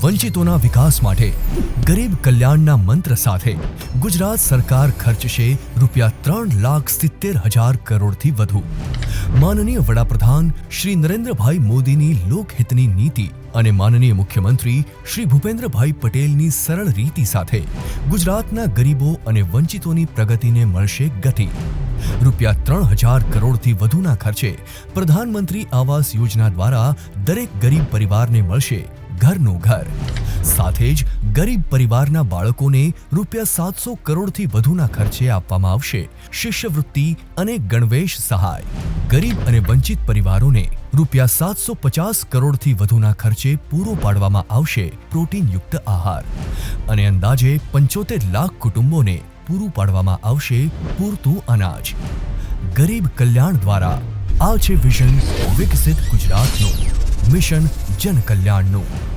વંચિતોના વિકાસ માટે ગરીબ કલ્યાણના મંત્ર સાથે ગુજરાત સરકાર ખર્ચશે રૂપિયા ત્રણ લાખ સિત્તેર હજાર કરોડથી વધુ. માનનીય વડાપ્રધાન શ્રી નરેન્દ્રભાઈ મોદીની લોકહિતની નીતિ અને માનનીય મુખ્યમંત્રી શ્રી ભૂપેન્દ્રભાઈ પટેલની સરળ રીતિ સાથે ગુજરાતના ગરીબો અને વંચિતોની પ્રગતિને મળશે ગતિ. રૂપિયા ત્રણ હજાર કરોડથી વધુના ખર્ચે પ્રધાનમંત્રી આવાસ યોજના દ્વારા દરેક ગરીબ પરિવારને મળશે ઘરનું ઘર. સાથે જ ગરીબ પરિવારના બાળકોને રૂપિયા સાતસો કરોડથી વધુના ખર્ચે આપવામાં આવશે શિષ્યવૃત્તિ અને ગણવેશ સહાય. ગરીબ અને વંચિત પરિવારોને રૂપિયા સાતસો પચાસ કરોડથી વધુના ખર્ચે પૂરો પાડવામાં આવશે પ્રોટીનયુક્ત આહાર. અને અંદાજે પંચોતેર લાખ કુટુંબોને પૂરું પાડવામાં આવશે પૂરતું અનાજ. ગરીબ કલ્યાણ દ્વારા આ છે વિઝન વિકસિત ગુજરાતનું. મિશન જન કલ્યાણનું